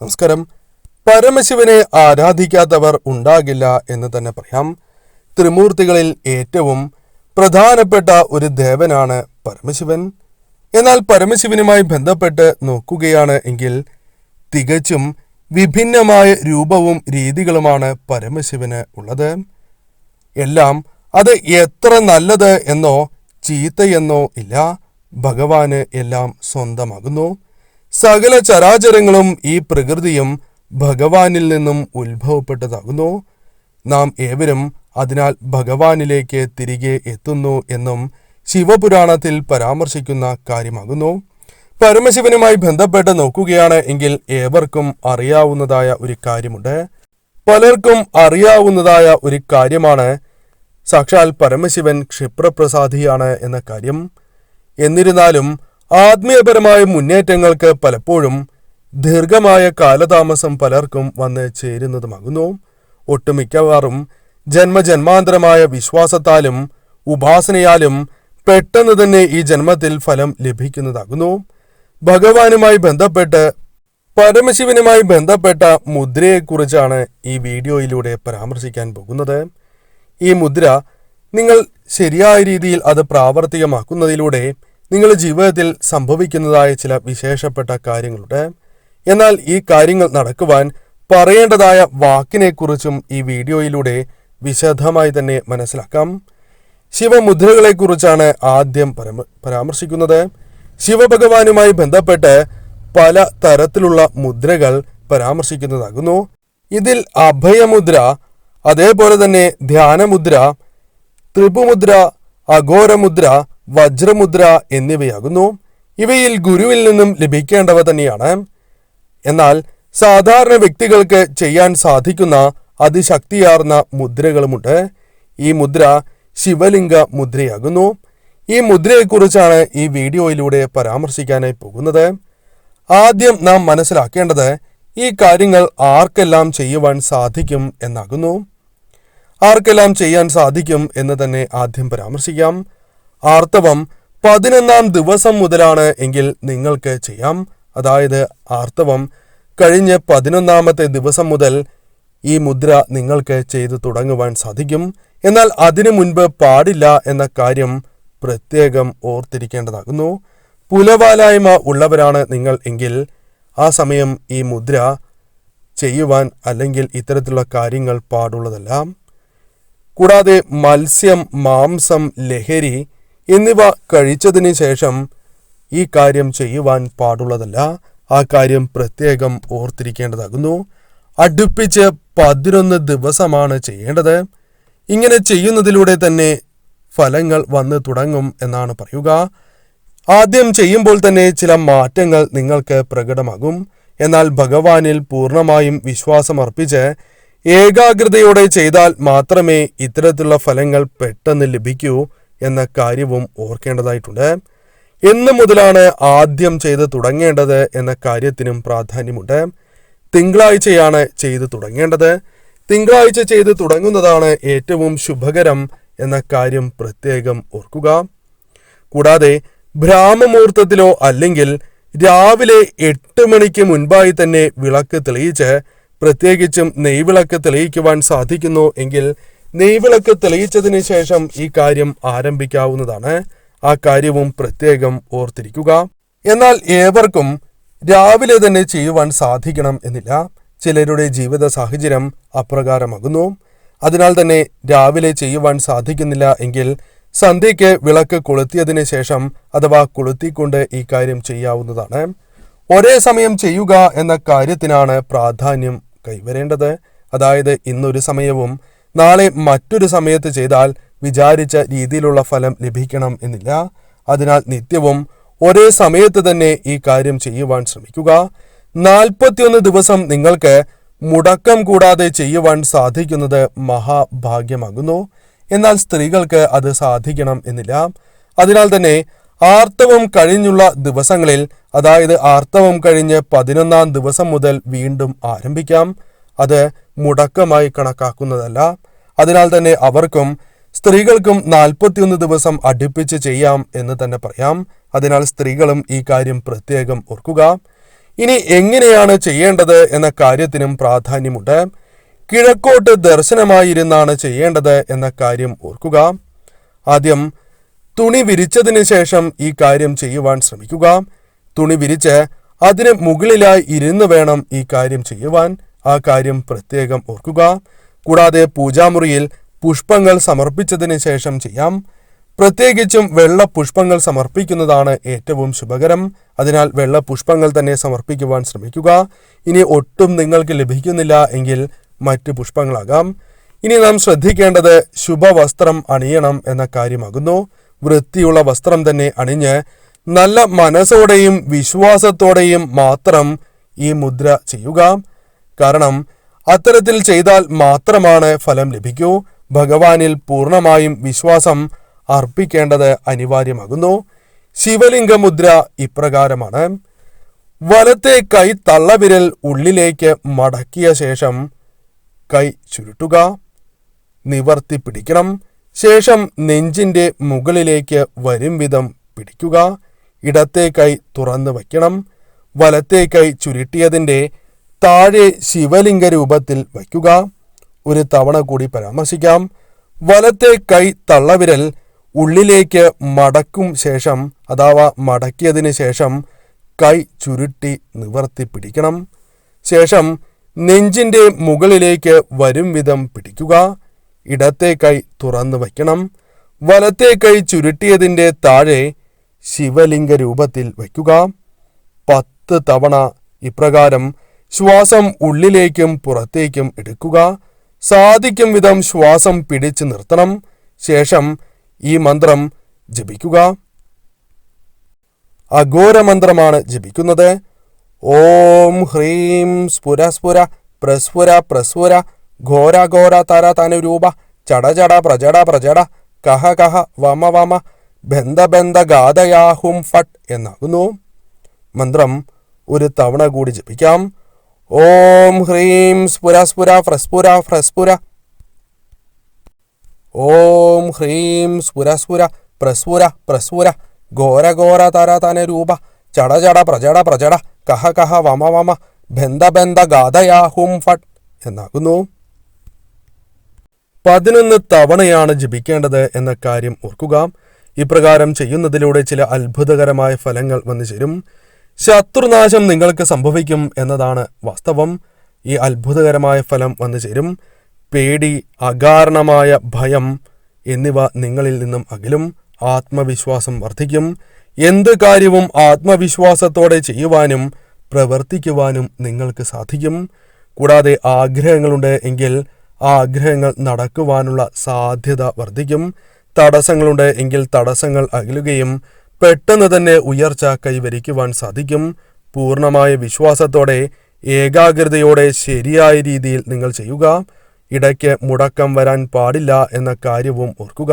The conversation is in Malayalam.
നമസ്കാരം. പരമശിവനെ ആരാധിക്കാത്തവർ ഉണ്ടാകില്ല എന്ന് തന്നെ പറയാം. ത്രിമൂർത്തികളിൽ ഏറ്റവും പ്രധാനപ്പെട്ട ഒരു ദേവനാണ് പരമശിവൻ. എന്നാൽ പരമശിവനുമായി ബന്ധപ്പെട്ട് നോക്കുകയാണ് എങ്കിൽ തികച്ചും വിഭിന്നമായ രൂപവും രീതികളുമാണ് പരമശിവന് ഉള്ളത്. എല്ലാം അത് എത്ര നല്ലത് എന്നോ ചീത്തയെന്നോ ഇല്ല. ഭഗവാന് എല്ലാം സ്വന്തമാകുന്നു. സകല ചരാചരങ്ങളും ഈ പ്രകൃതിയും ഭഗവാനിൽ നിന്നും ഉത്ഭവപ്പെട്ടതാകുന്നു. നാം ഏവരും അതിനാൽ ഭഗവാനിലേക്ക് തിരികെ എത്തുന്നു എന്നും ശിവപുരാണത്തിൽ പരാമർശിക്കുന്ന കാര്യമാകുന്നു. പരമശിവനുമായി ബന്ധപ്പെട്ട് നോക്കുകയാണ് എങ്കിൽ ഏവർക്കും അറിയാവുന്നതായ ഒരു കാര്യമുണ്ട്. പലർക്കും അറിയാവുന്നതായ ഒരു കാര്യമാണ് സാക്ഷാൽ പരമശിവൻ ക്ഷിപ്രപ്രസാദിയാണ് എന്ന കാര്യം. എന്നിരുന്നാലും ആത്മീയപരമായ മുന്നേറ്റങ്ങൾക്ക് പലപ്പോഴും ദീർഘമായ കാലതാമസം പലർക്കും വന്ന് ചേരുന്നതുമാകുന്നു. ഒട്ടുമിക്കവാറും ജന്മജന്മാന്തരമായ വിശ്വാസത്താലും ഉപാസനയാലും പെട്ടെന്ന് തന്നെ ഈ ജന്മത്തിൽ ഫലം ലഭിക്കുന്നതാകുന്നു. ഭഗവാനുമായി ബന്ധപ്പെട്ട് പരമശിവനുമായി ബന്ധപ്പെട്ട മുദ്രയെക്കുറിച്ചാണ് ഈ വീഡിയോയിലൂടെ പരാമർശിക്കാൻ പോകുന്നത്. ഈ മുദ്ര നിങ്ങൾ ശരിയായ രീതിയിൽ അത് പ്രാവർത്തികമാക്കുന്നതിലൂടെ നിങ്ങളുടെ ജീവിതത്തിൽ സംഭവിക്കുന്നതായ ചില വിശേഷപ്പെട്ട കാര്യങ്ങളുടെ എന്നാൽ ഈ കാര്യങ്ങൾ നടക്കുവാൻ പറയേണ്ടതായ വാക്കിനെക്കുറിച്ചും ഈ വീഡിയോയിലൂടെ വിശദമായി തന്നെ മനസ്സിലാക്കാം. ശിവമുദ്രകളെക്കുറിച്ചാണ് ആദ്യം പരാമർശിക്കുന്നത്. ശിവഭഗവാനുമായി ബന്ധപ്പെട്ട് പല തരത്തിലുള്ള മുദ്രകൾ പരാമർശിക്കുന്നതാകുന്നു. ഇതിൽ അഭയമുദ്ര അതേപോലെ തന്നെ ധ്യാനമുദ്ര ത്രിപുമുദ്ര അഘോരമുദ്ര വജ്രമുദ്ര എന്നിവയാകുന്നു. ഇവയിൽ ഗുരുവിൽ നിന്നും ലഭിക്കേണ്ടവ തന്നെയാണ്. എന്നാൽ സാധാരണ വ്യക്തികൾക്ക് ചെയ്യാൻ സാധിക്കുന്ന അതിശക്തിയാർന്ന മുദ്രകളുമുണ്ട്. ഈ മുദ്ര ശിവലിംഗ മുദ്രയാകുന്നു. ഈ മുദ്രയെക്കുറിച്ചാണ് ഈ വീഡിയോയിലൂടെ പരാമർശിക്കാനായി പോകുന്നത്. ആദ്യം നാം മനസ്സിലാക്കേണ്ടത് ഈ കാര്യങ്ങൾ ആർക്കെല്ലാം ചെയ്യുവാൻ സാധിക്കും എന്നാകുന്നു. ആർക്കെല്ലാം ചെയ്യാൻ സാധിക്കും എന്ന് തന്നെ ആദ്യം പരാമർശിക്കാം. ആർത്തവം പതിനൊന്നാം ദിവസം മുതലാണ് എങ്കിൽ നിങ്ങൾക്ക് ചെയ്യാം. അതായത് ആർത്തവം കഴിഞ്ഞ് പതിനൊന്നാമത്തെ ദിവസം മുതൽ ഈ മുദ്ര നിങ്ങൾക്ക് ചെയ്തു തുടങ്ങുവാൻ സാധിക്കും. എന്നാൽ അതിനു മുൻപ് പാടില്ല എന്ന കാര്യം പ്രത്യേകം ഓർത്തിരിക്കേണ്ടതാകുന്നു. പുലവാലായ്മ ഉള്ളവരാണ് നിങ്ങൾ എങ്കിൽ ആ സമയം ഈ മുദ്ര ചെയ്യുവാൻ അല്ലെങ്കിൽ ഇത്തരത്തിലുള്ള കാര്യങ്ങൾ പാടുള്ളതല്ല. കൂടാതെ മത്സ്യം മാംസം ലഹരി എന്നിവ കഴിച്ചതിന് ശേഷം ഈ കാര്യം ചെയ്യുവാൻ പാടുള്ളതല്ല. ആ കാര്യം പ്രത്യേകം ഓർത്തിരിക്കേണ്ടതാകുന്നു. അടുപ്പിച്ച് പതിനൊന്ന് ദിവസമാണ് ചെയ്യേണ്ടത്. ഇങ്ങനെ ചെയ്യുന്നതിലൂടെ തന്നെ ഫലങ്ങൾ വന്ന് തുടങ്ങും എന്നാണ് പറയുക. ആദ്യം ചെയ്യുമ്പോൾ തന്നെ ചില മാറ്റങ്ങൾ നിങ്ങൾക്ക് പ്രകടമാകും. എന്നാൽ ഭഗവാനിൽ പൂർണമായും വിശ്വാസമർപ്പിച്ച് ഏകാഗ്രതയോടെ ചെയ്താൽ മാത്രമേ ഇത്തരത്തിലുള്ള ഫലങ്ങൾ പെട്ടെന്ന് ലഭിക്കൂ. എന്ന കാര്യവും ഓർക്കേണ്ടതായിട്ടുണ്ട്. എന്ന് മുതലാണ് ആദ്യം ചെയ്ത് തുടങ്ങേണ്ടത് എന്ന കാര്യത്തിനും പ്രാധാന്യമുണ്ട്. തിങ്കളാഴ്ചയാണ് ചെയ്ത് തുടങ്ങേണ്ടത്. തിങ്കളാഴ്ച ചെയ്ത് തുടങ്ങുന്നതാണ് ഏറ്റവും ശുഭകരം എന്ന കാര്യം പ്രത്യേകം ഓർക്കുക. കൂടാതെ ഭ്രാമമുഹൂർത്തത്തിലോ അല്ലെങ്കിൽ രാവിലെ എട്ട് മണിക്ക് മുൻപായി തന്നെ വിളക്ക് തെളിയിച്ച് പ്രത്യേകിച്ചും നെയ്വിളക്ക് തെളിയിക്കുവാൻ സാധിക്കുന്നു എങ്കിൽ നെയ്വിളക്ക് തെളിയിച്ചതിന് ശേഷം ഈ കാര്യം ആരംഭിക്കാവുന്നതാണ്. ആ കാര്യവും പ്രത്യേകം ഓർത്തിരിക്കുക. എന്നാൽ ഏവർക്കും രാവിലെ തന്നെ ചെയ്യുവാൻ സാധിക്കണം എന്നില്ല. ചിലരുടെ ജീവിത സാഹചര്യം അപ്രകാരമാകുന്നു. അതിനാൽ തന്നെ രാവിലെ ചെയ്യുവാൻ സാധിക്കുന്നില്ല എങ്കിൽ സന്ധ്യയ്ക്ക് വിളക്ക് കൊളുത്തിയതിന് ശേഷം അഥവാ കൊളുത്തിക്കൊണ്ട് ഈ കാര്യം ചെയ്യാവുന്നതാണ്. ഒരേ സമയം ചെയ്യുക എന്ന കാര്യത്തിനാണ് പ്രാധാന്യം കൈവരേണ്ടത്. അതായത് ഇന്നൊരു സമയവും നാളെ മറ്റൊരു സമയത്ത് ചെയ്താൽ വിചാരിച്ച രീതിയിലുള്ള ഫലം ലഭിക്കണം എന്നില്ല. അതിനാൽ നിത്യവും ഒരേ സമയത്ത് തന്നെ ഈ കാര്യം ചെയ്യുവാൻ ശ്രമിക്കുക. നാൽപ്പത്തിയൊന്ന് ദിവസം നിങ്ങൾക്ക് മുടക്കം കൂടാതെ ചെയ്യുവാൻ സാധിക്കുന്നത് മഹാഭാഗ്യമാകുന്നു. എന്നാൽ സ്ത്രീകൾക്ക് അത് സാധിക്കണം എന്നില്ല. അതിനാൽ തന്നെ ആർത്തവം കഴിഞ്ഞുള്ള ദിവസങ്ങളിൽ അതായത് ആർത്തവം കഴിഞ്ഞ് പതിനൊന്നാം ദിവസം മുതൽ വീണ്ടും ആരംഭിക്കാം. അത് മുടക്കമായി കണക്കാക്കുന്നതല്ല. അതിനാൽ തന്നെ അവർക്കും സ്ത്രീകൾക്കും നാൽപ്പത്തിയൊന്ന് ദിവസം അടുപ്പിച്ച് ചെയ്യാം എന്ന് തന്നെ പറയാം. അതിനാൽ സ്ത്രീകളും ഈ കാര്യം പ്രത്യേകം ഓർക്കുക. ഇനി എങ്ങനെയാണ് ചെയ്യേണ്ടത് എന്ന കാര്യത്തിനും പ്രാധാന്യമുണ്ട്. കിഴക്കോട്ട് ദർശനമായിരുന്നാണ് ചെയ്യേണ്ടത് എന്ന കാര്യം ഓർക്കുക. ആദ്യം തുണി വിരിച്ചതിന് ശേഷം ഈ കാര്യം ചെയ്യുവാൻ ശ്രമിക്കുക. തുണി വിരിച്ച് അതിന് മുകളിലായി ഇരുന്ന് വേണം ഈ കാര്യം ചെയ്യുവാൻ. ആ കാര്യം പ്രത്യേകം ഓർക്കുക. കൂടാതെ പൂജാമുറിയിൽ പുഷ്പങ്ങൾ സമർപ്പിച്ചതിന് ശേഷം ചെയ്യാം. പ്രത്യേകിച്ചും വെള്ള പുഷ്പങ്ങൾ സമർപ്പിക്കുന്നതാണ് ഏറ്റവും ശുഭകരം. അതിനാൽ വെള്ള പുഷ്പങ്ങൾ തന്നെ സമർപ്പിക്കുവാൻ ശ്രമിക്കുക. ഇനി ഒട്ടും നിങ്ങൾക്ക് ലഭിക്കുന്നില്ല എങ്കിൽ മറ്റ് പുഷ്പങ്ങളാകാം. ഇനി നാം ശ്രദ്ധിക്കേണ്ടത് ശുഭവസ്ത്രം അണിയണം എന്ന കാര്യമാകുന്നു. വൃത്തിയുള്ള വസ്ത്രം തന്നെ അണിഞ്ഞ് നല്ല മനസ്സോടെയും വിശ്വാസത്തോടെയും മാത്രം ഈ മുദ്ര ചെയ്യുക. കാരണം അത്തരത്തിൽ ചെയ്താൽ മാത്രമാണ് ഫലം ലഭിക്കൂ. ഭഗവാനിൽ പൂർണമായും വിശ്വാസം അർപ്പിക്കേണ്ടത് അനിവാര്യമാകുന്നു. ശിവലിംഗമുദ്ര ഇപ്രകാരമാണ്. വലത്തെ കൈ തള്ളവിരൽ ഉള്ളിലേക്ക് മടക്കിയ ശേഷം കൈ ചുരുട്ടുക. നിവർത്തി പിടിക്കണം. ശേഷം നെഞ്ചിന്റെ മുകളിലേക്ക് വരും വിധം പിടിക്കുക. ഇടത്തെ കൈ തുറന്നു വയ്ക്കണം. വലത്തെ കൈ ചുരുട്ടിയതിന്റെ താഴെ ശിവലിംഗ രൂപത്തിൽ വയ്ക്കുക. ഒരു തവണ കൂടി പരാമർശിക്കാം. വലത്തെ കൈ തള്ളവിരൽ ഉള്ളിലേക്ക് മടക്കും ശേഷം അഥവാ മടക്കിയതിന് ശേഷം കൈ ചുരുട്ടി നിവർത്തി പിടിക്കണം. ശേഷം നെഞ്ചിന്റെ മുകളിലേക്ക് വരും വിധം പിടിക്കുക. ഇടത്തെ കൈ തുറന്നു വയ്ക്കണം. വലത്തെ കൈ ചുരുട്ടിയതിന്റെ താഴെ ശിവലിംഗ രൂപത്തിൽ വയ്ക്കുക. പത്ത് തവണ ഇപ്രകാരം ശ്വാസം ഉള്ളിലേക്കും പുറത്തേക്കും എടുക്കുക. സാധിക്കും വിധം ശ്വാസം പിടിച്ചു നിർത്തണം. ശേഷം ഈ മന്ത്രം ജപിക്കുക. അഘോര മന്ത്രമാണ് ജപിക്കുന്നത്. ഓം ഹ്രീം സ്ഫുര സ്ഫുര പ്രസ്ഫുര പ്രസ്ഫുര ഘോര ഘോര തര തനുരൂപ ചട ചട പ്രജട പ്രജട കഹ കഹ വമ വമ ബന്ധ ബന്ധ ഗാദയാഹും ഫട്ട് എന്നാകുന്നു. മന്ത്രം ഒരു തവണ കൂടി ജപിക്കാം. ഓം ഹ്രീം സ്ഫുര സ്ഫുര ഫ്രസ്ഫുര ഫ്രസ്ഫുര ഓം ഹ്രീം സ്ഫുര സ്ഫുര പ്രസ്ഫുര പ്രസ്ഫുര. ഘോര ഘോര തര തന രൂപ. ചട ചട പ്രജട പ്രജട. കഹ കഹ വമ വമ. ബന്ധ ബന്ധ ഗാതയാഹും ഫട്ട്. എന്നാകുന്നു. പതിനൊന്ന് തവണയാണ് ജപിക്കേണ്ടത് എന്ന കാര്യം ഓർക്കുക. ഇപ്രകാരം ചെയ്യുന്നതിലൂടെ ചില അത്ഭുതകരമായ ഫലങ്ങൾ വന്നു ചേരും. ശത്രുനാശം നിങ്ങൾക്ക് സംഭവിക്കും എന്നതാണ് വാസ്തവം. ഈ അത്ഭുതകരമായ ഫലം വന്നു ചേരും. പേടി അകാരണമായ ഭയം എന്നിവ നിങ്ങളിൽ നിന്നും അകലും. ആത്മവിശ്വാസം വർദ്ധിക്കും. എന്ത് കാര്യവും ആത്മവിശ്വാസത്തോടെ ചെയ്യുവാനും പ്രവർത്തിക്കുവാനും നിങ്ങൾക്ക് സാധിക്കും. കൂടാതെ ആഗ്രഹങ്ങളുണ്ട് എങ്കിൽ ആ ആഗ്രഹങ്ങൾ നടക്കുവാനുള്ള സാധ്യത വർദ്ധിക്കും. തടസ്സങ്ങളുണ്ട് എങ്കിൽ തടസ്സങ്ങൾ അകലുകയും പെട്ടെന്ന് തന്നെ ഉയർച്ച കൈവരിക്കുവാൻ സാധിക്കും. പൂർണമായ വിശ്വാസത്തോടെ ഏകാഗ്രതയോടെ ശരിയായ രീതിയിൽ നിങ്ങൾ ചെയ്യുക. ഇടയ്ക്ക് മുടക്കം വരാൻ പാടില്ല എന്ന കാര്യവും ഓർക്കുക.